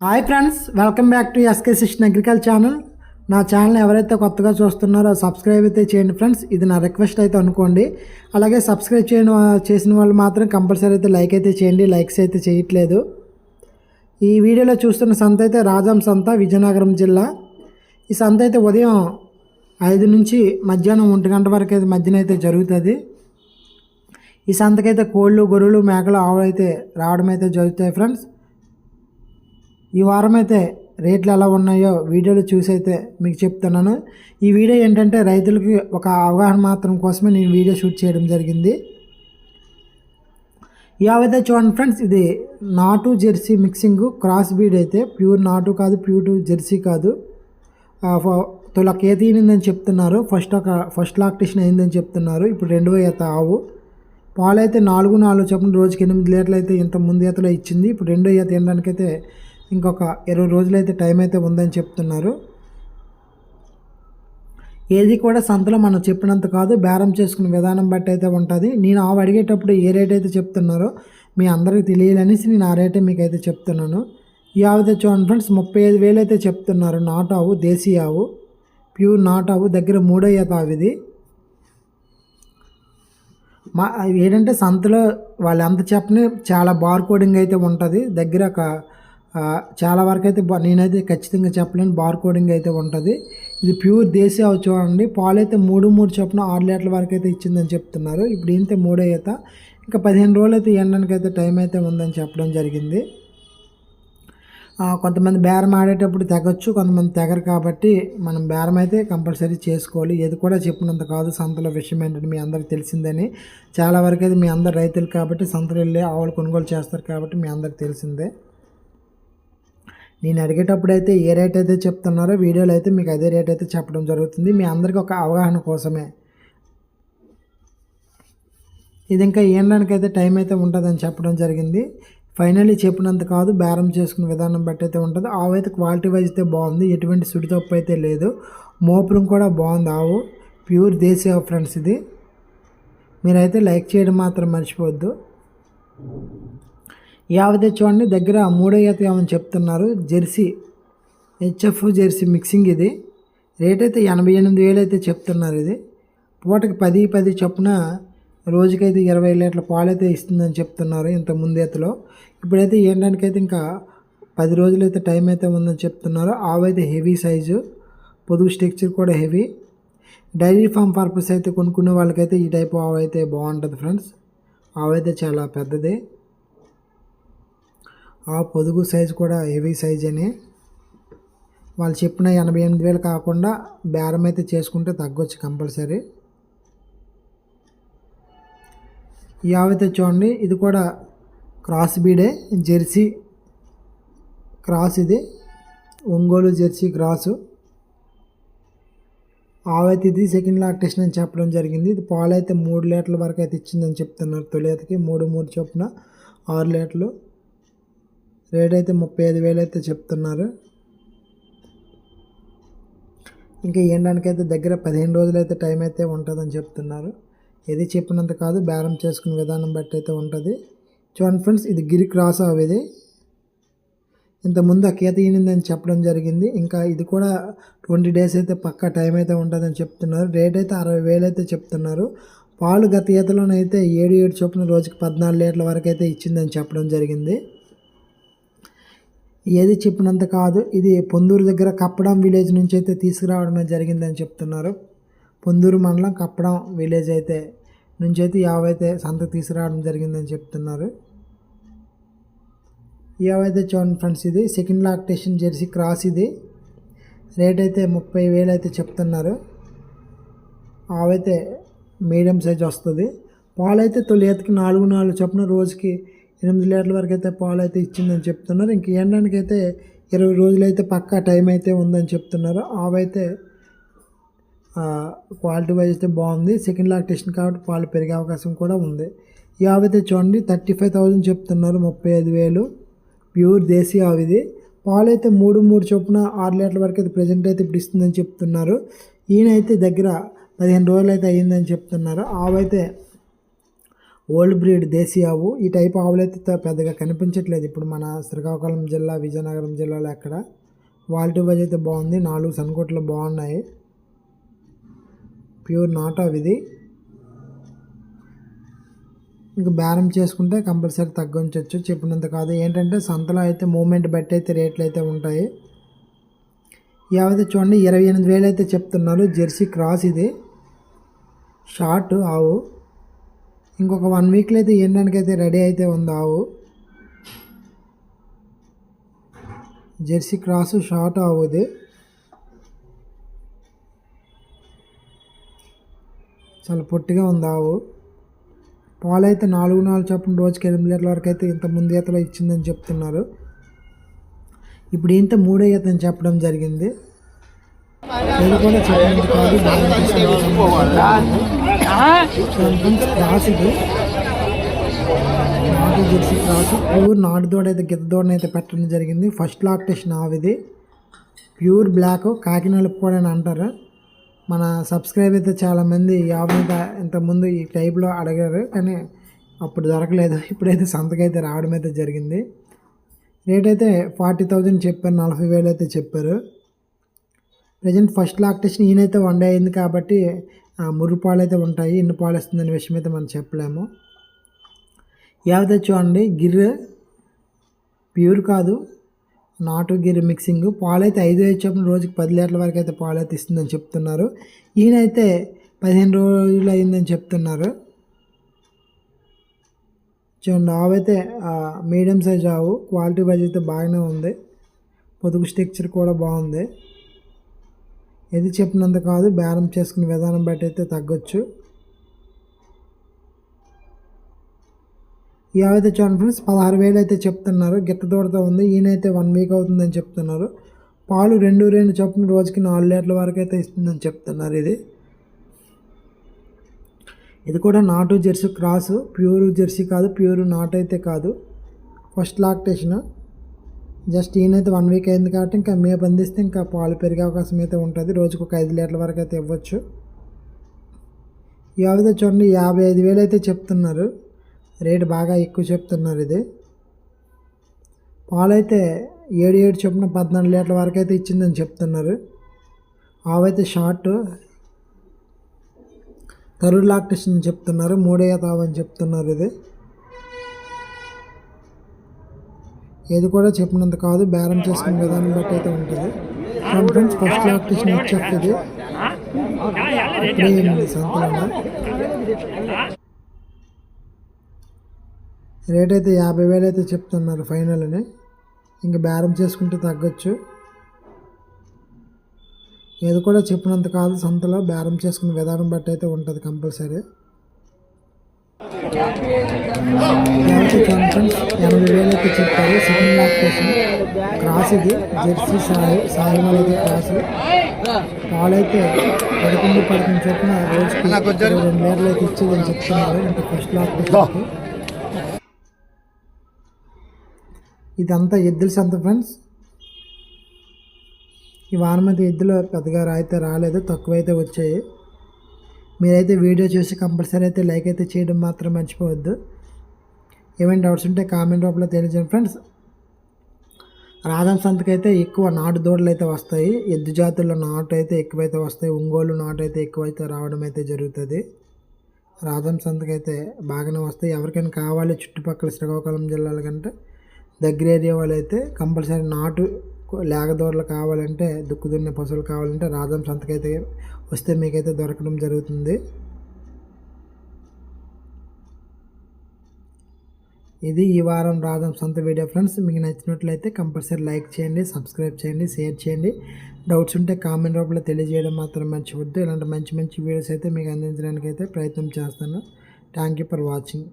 Hi friends welcome back to SK సిస్టన్ agriculture channel నా channel ఎవరైతే కొత్తగా చూస్తున్నారో సబ్స్క్రైబ్ అయితే చేయండి ఫ్రెండ్స్ ఇది నా రిక్వెస్ట్ అయితే అనుకోండి. అలాగే సబ్స్క్రైబ్ చేయని చేసిన వాళ్ళు మాత్రం కంపల్సరీ అయితే లైక్ అయితే చేయండి. లైక్స్ అయితే చేయట్లేదు. ఈ వీడియోలో చూస్తున్న సంత అయితే రాజాం సంత విజయనగరం జిల్లా. ఈ సంత అయితే ఉదయం ఐదు నుంచి మధ్యాహ్నం ఒంటి గంట వరకు అయితే మధ్యన అయితే జరుగుతుంది. ఈ సంతకైతే కోళ్ళు గొర్రెలు మేకలు ఆవులు అయితే రావడం అయితే జరుగుతాయి ఫ్రెండ్స్ ఈ వారం అయితే రేట్లు ఎలా ఉన్నాయో వీడియోలు చూసి అయితే మీకు చెప్తున్నాను. ఈ వీడియో ఏంటంటే రైతులకి ఒక అవగాహన మాత్రం కోసమే నేను వీడియో షూట్ చేయడం జరిగింది. యావైతే చూడండి ఫ్రెండ్స్ ఇది నాటు జెర్సీ మిక్సింగ్. క్రాస్ బీడ్ అయితే ప్యూర్ నాటు కాదు ప్యూర్ జెర్సీ కాదు. ఆ, ఫ- చెప్తున్నారు. ఫస్ట్ ఒక ఫస్ట్ లాక్టేషన్ అయిందని చెప్తున్నారు. ఇప్పుడు రెండవ ఈత ఆవు. పాలు అయితే నాలుగు నాలుగు చెప్పిన రోజుకి ఎనిమిది లీటర్లు అయితే ఇంత ముందు ఈతలో ఇచ్చింది. ఇప్పుడు రెండో ఈత తినడానికైతే ఇంకొక ఇరవై రోజులైతే టైం అయితే ఉందని చెప్తున్నారు. ఏది కూడా సంతలో మనం చెప్పినంత కాదు బేరం చేసుకునే విధానం బట్టి అయితే ఉంటుంది. నేను ఆవు అడిగేటప్పుడు ఏ రేట్ అయితే చెప్తున్నారో మీ అందరికీ తెలియాలనేసి నేను ఆ రేటే మీకు అయితే చెప్తున్నాను. ఈ ఆవు తెచ్చుకోండి ఫ్రెండ్స్ ముప్పై ఐదు వేలు అయితే చెప్తున్నారు. నాటు ఆవు దేశీ ఆవు ప్యూర్ నాటు ఆవు దగ్గర మూడో ఆవు ఇది. మా ఏంటంటే సంతలో వాళ్ళు ఎంత చెప్పని చాలా బార్ కోడింగ్ అయితే ఉంటుంది. దగ్గర ఒక చాలా వరకు అయితే నేనైతే ఖచ్చితంగా చెప్పలేను. బార్ కోడింగ్ అయితే ఉంటుంది. ఇది ప్యూర్ దేశీ అవి చూడండి పాలు అయితే మూడు మూడు చొప్పున ఆరు లీటర్ల వరకు అయితే ఇచ్చిందని చెప్తున్నారు. ఇప్పుడు ఏంటంటే మూడో ఈత. ఇంకా పదిహేను రోజులు అయితే ఎండడానికి అయితే టైం అయితే ఉందని చెప్పడం జరిగింది. కొంతమంది బేరం ఆడేటప్పుడు తెగొచ్చు కొంతమంది తెగరు కాబట్టి మనం బేరం అయితే కంపల్సరీ చేసుకోవాలి. ఏది కూడా చెప్పినంత కాదు సంతలో విషయం ఏంటంటే మీ అందరికి తెలిసిందని. చాలా వరకు అయితే మీ అందరు రైతులు కాబట్టి సంతలో వెళ్ళి ఆవులు కొనుగోలు చేస్తారు కాబట్టి మీ అందరికి తెలిసిందే. నేను అడిగేటప్పుడు అయితే ఏ రేట్ అయితే చెప్తున్నారో వీడియోలో అయితే మీకు అదే రేట్ అయితే చెప్పడం జరుగుతుంది. మీ అందరికి ఒక అవగాహన కోసమే. ఇది ఇంకా ఏనడానికైతే అయితే టైం అయితే ఉంటుందని చెప్పడం జరిగింది. ఫైనల్లీ చెప్పినంత కాదు బేరం చేసుకునే విధానం బట్టి అయితే ఉంటుంది. ఆవు అయితే క్వాలిటీ వైజ్ అయితే బాగుంది. ఎటువంటి సుడి తప్పు అయితే లేదు. మోపురం కూడా బాగుంది ఆవు. ప్యూర్ దేశీ ఆవు ఫ్రెండ్స్ ఇది. మీరైతే లైక్ చేయడం మాత్రం మర్చిపోవద్దు. యావతే చూడండి దగ్గర మూడో ఈత ఏమని చెప్తున్నారు. జెర్సీ హెచ్ఎఫ్ జెర్సీ మిక్సింగ్ ఇది. రేట్ అయితే ఎనభై ఎనిమిది వేలు అయితే చెప్తున్నారు ఇది. పూటకి పది పది చొప్పున రోజుకైతే ఇరవై లీటర్ల పాలు అయితే ఇస్తుందని చెప్తున్నారు ఇంత ముందేతలో ఇప్పుడైతే ఏంటానికైతే ఇంకా పది రోజులు అయితే టైం అయితే ఉందని చెప్తున్నారు. ఆవు అయితే హెవీ సైజు పొదుగు స్ట్రక్చర్ కూడా హెవీ. డైరీ ఫామ్ పర్పస్ అయితే కొనుక్కునే వాళ్ళకైతే ఈ టైప్ ఆవు అయితే బాగుంటుంది ఫ్రెండ్స్. ఆవు అయితే చాలా పెద్దది. ఆ పొదుగు సైజు కూడా హెవీ సైజ్ అని వాళ్ళు చెప్పిన ఎనభై ఎనిమిది వేలు కాకుండా బేరం అయితే చేసుకుంటే తగ్గొచ్చు కంపల్సరీ. ఈ చూడండి ఇది కూడా క్రాస్ బీడే జెర్సీ క్రాస్ ఇది ఒంగోలు జెర్సీ క్రాసు. ఆవైతే ఇది సెకండ్ లాక్టేషన్ అని చెప్పడం జరిగింది. ఇది పాలు అయితే మూడు లీటర్ల వరకు అయితే ఇచ్చిందని చెప్తున్నారు తొలితకి మూడు మూడు చొప్పున ఆరు లీటర్లు. రేట్ అయితే ముప్పై ఐదు వేలు అయితే చెప్తున్నారు. ఇంకా ఏండానికైతే దగ్గర పదిహేను రోజులు అయితే టైం అయితే ఉంటుందని చెప్తున్నారు. ఏది చెప్పినంత కాదు బేరం చేసుకునే విధానం బట్టి అయితే ఉంటుంది. చూడండి ఫ్రెండ్స్ ఇది గిరి క్రాస్ అవి ఇది. ఇంతకుముందు ఆ కేత ఈనిందని చెప్పడం జరిగింది. ఇంకా ఇది కూడా ట్వంటీ డేస్ అయితే పక్కా టైం అయితే ఉంటుందని చెప్తున్నారు. రేట్ అయితే అరవై వేలు అయితే చెప్తున్నారు. పాలు గత ఈతలోనైతే ఏడు ఏడు చొప్పున రోజుకి పద్నాలుగు లీటర్ల వరకు అయితే ఇచ్చిందని చెప్పడం జరిగింది. ఏది చెప్పినంత కాదు ఇది పొందూరు దగ్గర కప్పడం విలేజ్ నుంచి అయితే తీసుకురావడమే జరిగిందని చెప్తున్నారు. పొందూరు మండలం కప్పడం విలేజ్ అయితే నుంచి అయితే యావైతే సంత తీసుకురావడం జరిగిందని చెప్తున్నారు. యావైతే చూడండి ఫ్రెండ్స్ ఇది సెకండ్ లాక్టేషన్ జెర్సీ క్రాస్ ఇది. రేట్ అయితే ముప్పై వేలు అయితే చెప్తున్నారు. ఆవైతే మీడియం సైజ్ వస్తుంది. పాలు అయితే తొలి ఎత్తుకి నాలుగు నాలుగు చొప్పున రోజుకి ఎనిమిది లీటర్ల వరకు అయితే పాలు అయితే ఇచ్చిందని చెప్తున్నారు. ఇంక ఎండడానికి అయితే ఇరవై రోజులు అయితే పక్కా టైం అయితే ఉందని చెప్తున్నారు. ఆవైతే క్వాలిటీ వైజ్ అయితే బాగుంది. సెకండ్ లాక్టేషన్ కాబట్టి పాలు పెరిగే అవకాశం కూడా ఉంది. ఈ ఆవు అయితే చూడండి థర్టీ ఫైవ్ థౌజండ్ చెప్తున్నారు ముప్పై ఐదు వేలు. ప్యూర్ దేశీ ఆవు ఇది. పాలు అయితే మూడు మూడు చొప్పున ఆరు లీటర్ల వరకు అయితే ప్రజెంట్ అయితే ఇప్పుడు ఇస్తుందని చెప్తున్నారు. ఈయన అయితే దగ్గర పదిహేను రోజులు అయితే అయ్యిందని చెప్తున్నారు. ఆవు అయితే ఓల్డ్ బ్రీడ్ దేశీ ఆవు. ఈ టైప్ ఆవులు అయితే పెద్దగా కనిపించట్లేదు. ఇప్పుడు మన శ్రీకాకుళం జిల్లా విజయనగరం జిల్లాలో ఎక్కడ? క్వాలిటీ వైజ్ అయితే బాగుంది. నాలుగు సన్కోట్లు బాగున్నాయి. ప్యూర్ నాట్ ఆఫ్ ఇది ఇంకా బేరం చేసుకుంటే కంపల్సరీ తగ్గించవచ్చు చెప్పినంత కాదు. ఏంటంటే సంతలో అయితే మూమెంట్ బట్టి అయితే రేట్లు అయితే ఉంటాయి. ఏవైతే చూడండి ఇరవై ఎనిమిది వేలు అయితే చెప్తున్నారు. జెర్సీ క్రాస్ ఇది. షార్ట్ ఆవు. ఇంకొక వన్ వీక్లో అయితే ఎండడానికి అయితే రెడీ అయితే ఉంది ఆవు. జెర్సీ క్రాస్ షార్ట్ ఆవుది చాలా పొట్టిగా ఉంది ఆవు. పాలు అయితే నాలుగు నాలుగు చొప్పున రోజుకి ఎనిమిది లీటర్ల వరకు అయితే ఇంత ముందు ఈతలో ఇచ్చిందని చెప్తున్నారు. ఇప్పుడు ఇంత మూడో ఈతని చెప్పడం జరిగింది. కూడా చెప్పడానికి కాదు క్రాస్ ఇది నాటు జెర్సీ క్రాస్ ప్యూర్ నాటు దూడ అయితే గిద్ద దూడని అయితే పెట్టడం జరిగింది. ఫస్ట్ లాక్టేషన్ ఆవిది. ప్యూర్ బ్లాక్ కాకినాడ కూడా అంటారు. మన సబ్స్క్రైబ్ అయితే చాలామంది యాభై ఇంతకుముందు ఈ టైప్లో అడిగారు కానీ అప్పుడు దొరకలేదు. ఇప్పుడైతే సంతకైతే రావడం అయితే జరిగింది. రేట్ అయితే ఫార్టీ థౌజండ్ చెప్పారు నలభై వేలు అయితే చెప్పారు. ప్రజెంట్ ఫస్ట్ లాక్టేషన్ ఈయనైతే వన్ డే అయింది కాబట్టి మురుపాలు పాలు అయితే ఉంటాయి ఎన్ని పాలు వస్తుందనే విషయం అయితే మనం చెప్పలేము. ఏవైతే చూడండి గిర్రె ప్యూర్ కాదు నాటు గిరి మిక్సింగ్. పాలు అయితే ఐదు ఐదు చొప్పున రోజుకి పది లీటర్ల వరకు అయితే పాలు అయితే ఇస్తుందని చెప్తున్నారు. ఈయనైతే పదిహేను రోజులు అయిందని చెప్తున్నారు. చూడండి ఆవు అయితే మీడియం సైజ్ ఆవు క్వాలిటీ వైజ్ అయితే బాగానే ఉంది. పొదుగు స్ట్రక్చర్ కూడా బాగుంది. ఏది చెప్పినంత కాదు బేరం చేసుకునే విధానం బట్టి అయితే తగ్గొచ్చు. ఈ ఆవు అయితే చూడండి ఫ్రెండ్స్ పదహారు వేలు అయితే చెప్తున్నారు. గిట్ట దూడతో ఉంది. ఈయనైతే వన్ వీక్ అవుతుందని చెప్తున్నారు. పాలు రెండు రెండు చొప్పున రోజుకి నాలుగు లీటర్ల వరకు అయితే ఇస్తుందని చెప్తున్నారు ఇది. ఇది కూడా నాటు జెర్సీ క్రాసు. ప్యూర్ జెర్సీ కాదు ప్యూర్ నాటు అయితే కాదు. ఫస్ట్ లాక్టేషన్ జస్ట్ ఈయనైతే వన్ వీక్ అయింది కాబట్టి ఇంకా మే బంధిస్తే ఇంకా పాలు పెరిగే అవకాశం అయితే ఉంటుంది. రోజుకు ఒక ఐదు లీటర్ల వరకు అయితే ఇవ్వచ్చు. ఈ ఆవిడ చూడండి యాభై ఐదు వేలు అయితే చెప్తున్నారు. రేటు బాగా ఎక్కువ చెప్తున్నారు ఇది. పాలు అయితే ఏడు ఏడు చొప్పున పద్నాలుగు లీటర్ల వరకు అయితే ఇచ్చిందని చెప్తున్నారు. ఆవైతే షార్ట్ థర్డ్ లాక్టేషన్ చెప్తున్నారు. మూడే తావని చెప్తున్నారు ఇది. ఏది కూడా చెప్పినంత కాదు బేరం చేసుకునే విధానం బట్టి అయితే ఉంటుంది. ఫ్రెండ్స్ ఫస్ట్ లాక్టేషన్ వచ్చేస్తుంది సంతలో రేట్ అయితే యాభై వేలు అయితే చెప్తున్నారు ఫైనల్ అని ఇంకా బేరం చేసుకుంటే తగ్గొచ్చు. ఏది కూడా చెప్పినంత కాదు సంతలో బేరం చేసుకునే విధానం బట్టి అయితే ఉంటుంది కంపల్సరీ ఎనభై వేలు చెప్పారు. సెకండ్ లాక్ కోసం క్రాస్ ఇది. జెర్సీ సాయి సాయిమాల్ అయితే క్రాస్. పాలైతే పదకొండు పదకొండు చొప్పున రోజుకి రెండు లీటర్లు అయితే ఇచ్చేదని చెప్తున్నారు. ఇంకా ఫస్ట్ లాక్ కోసం. ఇదంతా ఎద్దుల సంత ఫ్రెండ్స్ ఈ వారం అయితే ఎద్దులు పెద్దగా అయితే రాలేదు. తక్కువైతే వచ్చాయి. మీరైతే వీడియో చూసి కంపల్సరీ అయితే లైక్ అయితే చేయడం మాత్రం మర్చిపోవద్దు. ఏమైనా డౌట్స్ ఉంటే కామెంట్ రూపంలో తెలియజేయండి ఫ్రెండ్స్. రాధం సంతకైతే ఎక్కువ నాటు దూడలు అయితే వస్తాయి. ఎద్దు జాతుల్లో నాటు అయితే ఎక్కువైతే వస్తాయి. ఒంగోలు నాటు అయితే ఎక్కువైతే రావడం అయితే జరుగుతుంది. రాధం సంతకైతే బాగానే వస్తాయి. ఎవరికైనా కావాలి చుట్టుపక్కల శ్రీకాకుళం జిల్లాల కంటే దగ్గర ఏరియా వాళ్ళు అయితే కంపల్సరీ నాటు లేగదోరలు కావాలంటే దుక్కుదున్న పశువులు కావాలంటే రాజం సంతకైతే వస్తే మీకైతే దొరకడం జరుగుతుంది. ఇది ఈ వారం రాజం సొంత వీడియో ఫ్రెండ్స్. మీకు నచ్చినట్లయితే కంపల్సరీ లైక్ చేయండి సబ్స్క్రైబ్ చేయండి షేర్ చేయండి. డౌట్స్ ఉంటే కామెంట్ రూపంలో తెలియజేయడం మాత్రం మర్చిపోద్దు ఇలాంటి మంచి మంచి వీడియోస్ అయితే మీకు అందించడానికి అయితే ప్రయత్నం చేస్తాను. Thank you for watching.